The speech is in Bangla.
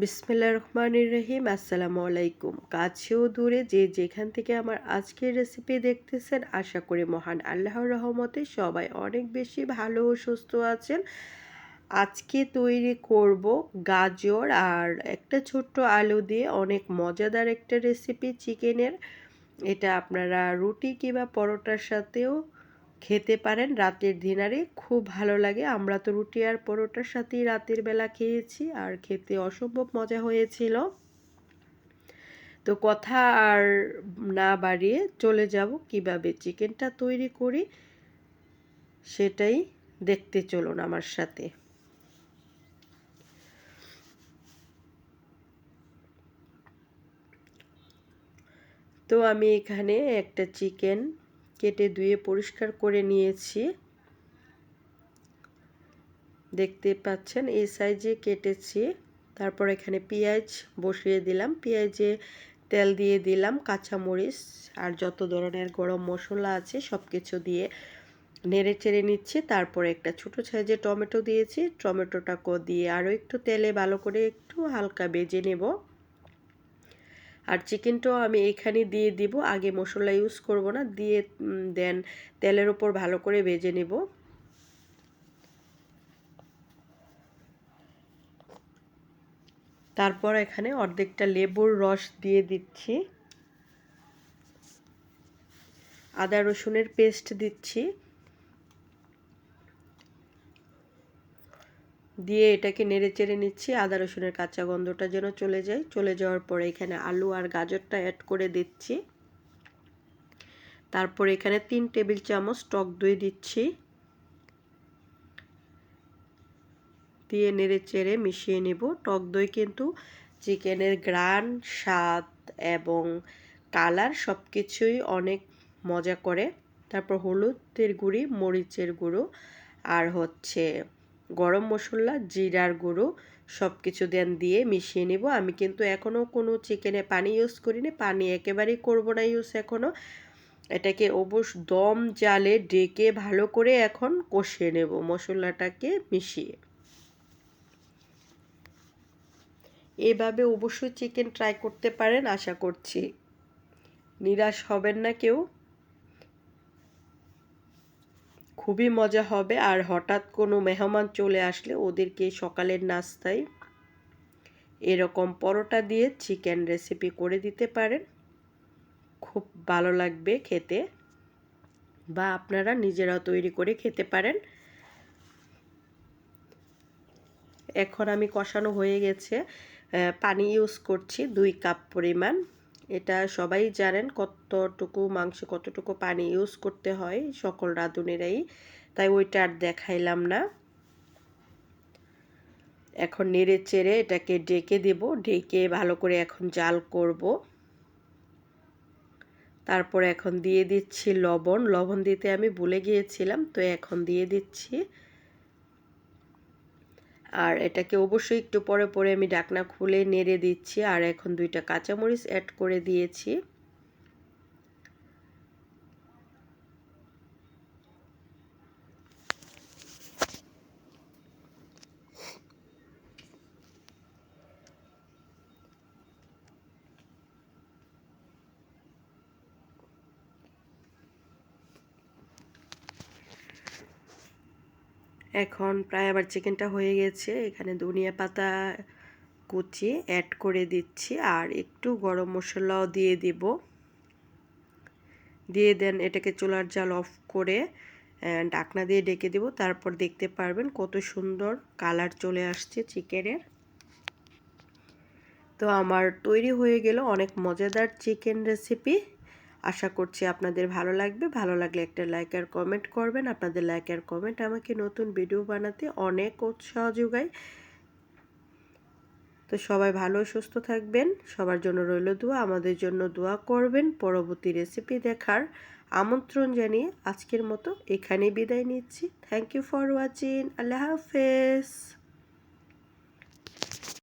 বিসমিল্লা রহমান রহিম, আসসালামু আলাইকুম। কাছেও দূরে যে যেখান থেকে আমার আজকের রেসিপি দেখতেছেন, আশা করি মহান আল্লাহর রহমতে সবাই অনেক বেশি ভালো ও সুস্থ আছেন। আজকে তৈরি করব গাজর আর একটা ছোট্ট আলু দিয়ে অনেক মজাদার একটা রেসিপি চিকেনের। এটা আপনারা রুটি কিংবা পরোটার সাথেও খেতে পারেন রাতের ডিনারে খুব ভালো লাগে। আমরা তো রুটি আর পরোটার সাথেই রাতের বেলা খেয়েছি আর খেতে অসম্ভব মজা হয়েছিল। তো কথা আর না বাড়িয়ে চলে যাব কীভাবে চিকেনটা তৈরি করি, সেটাই দেখতে চলুন আমার সাথে। তো আমি এখানে একটা চিকেন কেটে ধুয়ে পরিষ্কার করে নিয়েছি। দেখতে পাচ্ছেন, এই সাইজে কেটেছি। তারপর এখানে পেঁয়াজ বসিয়ে দিলাম। পেঁয়াজে তেল দিয়ে দিলাম, কাঁচামরিচ আর যত ধরনের গরম মশলা আছে সব কিছু দিয়ে নেড়ে চেড়ে নিচ্ছি। তারপরে একটা ছোট সাইজে টমেটো দিয়েছি। টমেটোটাকে দিয়ে আরও একটু তেলে ভালো করে একটু হালকা বেজে নেব। আর চিকেনটাও আমি এখানে দিয়ে দিব। আগে মশলা ইউজ করব না, দিয়ে দেন তেলের ওপর ভালো করে ভেজে নেব। তারপর এখানে অর্ধেকটা লেবুর রস দিয়ে দিচ্ছি। আদা রসুনের পেস্ট দিচ্ছি। দিয়ে এটাকে নেড়ে চেড়ে নিচ্ছি। আদা, রসুনের কাঁচা গন্ধটা যেন চলে যায়। চলে যাওয়ার পরে এখানে আলু আর গাজরটা অ্যাড করে দিচ্ছি। তারপর এখানে তিন টেবিল চামচ টক দই দিচ্ছি। দিয়ে নেড়ে চেড়ে মিশিয়ে নেব। টক দই কিন্তু চিকেনের গ্রান স্বাদ এবং কালার সব কিছুই অনেক মজা করে। তারপর হলুদের গুঁড়ি, মরিচের গুঁড়ো আর হচ্ছে গরম মশলা, জিরার গুঁড়ো সব কিছু দেন দিয়ে মিশিয়ে নেব। আমি কিন্তু এখনও কোনো চিকেনে পানি ইউজ করিনি। পানি একেবারেই করব না ইউজ এখনও। এটাকে অবশ্য দম জালে ডেকে ভালো করে এখন কষিয়ে নেব মশলাটাকে মিশিয়ে। এভাবে অবশ্যই চিকেন ট্রাই করতে পারেন, আশা করছি। নিরাশ হবেন না কেউ। খুবই মজা হবে। আর হঠাৎ কোনো মেহমান চলে আসলে ওদেরকে সকালের নাস্তায় এরকম পরোটা দিয়ে চিকেন রেসিপি করে দিতে পারেন। খুব ভালো লাগবে খেতে। বা আপনারা নিজেরাও তৈরি করে খেতে পারেন। এখন আমি কষানো হয়ে গেছে। পানি ইউজ করছি দুই কাপ পরিমাণ। এটা সবাই জানেন কতটুকু মাংস কতটুকু পানি ইউজ করতে হয় সকল রাঁধুনেরাই। তাই ওইটা আর দেখাইলাম না। এখন নেড়ে চেড়ে এটাকে ডেকে দেব, ডেকে ভালো করে এখন জাল করব। তারপর এখন দিয়ে দিচ্ছি লবণ। লবণ দিতে আমি ভুলে গিয়েছিলাম, তো এখন দিয়ে দিচ্ছি। আর এটাকে অবশ্যই একটু পরে পরে আমি ডাকনা খুলে নেড়ে দিচ্ছি। আর এখন দুইটা কাঁচামরিচ অ্যাড করে দিয়েছি। এখন প্রায় আবার চিকেনটা হয়ে গেছে। এখানে ধনিয়া পাতা কুচি অ্যাড করে দিচ্ছি আর একটু গরম মশলাও দিয়ে দিব। দিয়ে দেন এটাকে চুলার জাল অফ করে ডাকনা দিয়ে ডেকে দেব। তারপর দেখতে পারবেন কত সুন্দর কালার চলে আসছে চিকেনের। তো আমার তৈরি হয়ে গেল অনেক মজাদার চিকেন রেসিপি আশা করছি আপনাদের ভালো লাগবে। ভালো লাগলে একটা লাইক আর কমেন্ট করবেন। আপনাদের লাইক আর কমেন্ট আমাকে নতুন ভিডিও বানাতে অনেক উৎসাহ যোগায়। তো সবাই ভালো, সুস্থ থাকবেন। সবার জন্য রইল দোয়া, আমাদের জন্য দোয়া করবেন। পরবর্তী রেসিপি দেখার আমন্ত্রণ জানিয়ে আজকের মতো এখানেই বিদায় নিচ্ছি। থ্যাংক ইউ ফর ওয়াচিং আল্লাহ হাফেজ।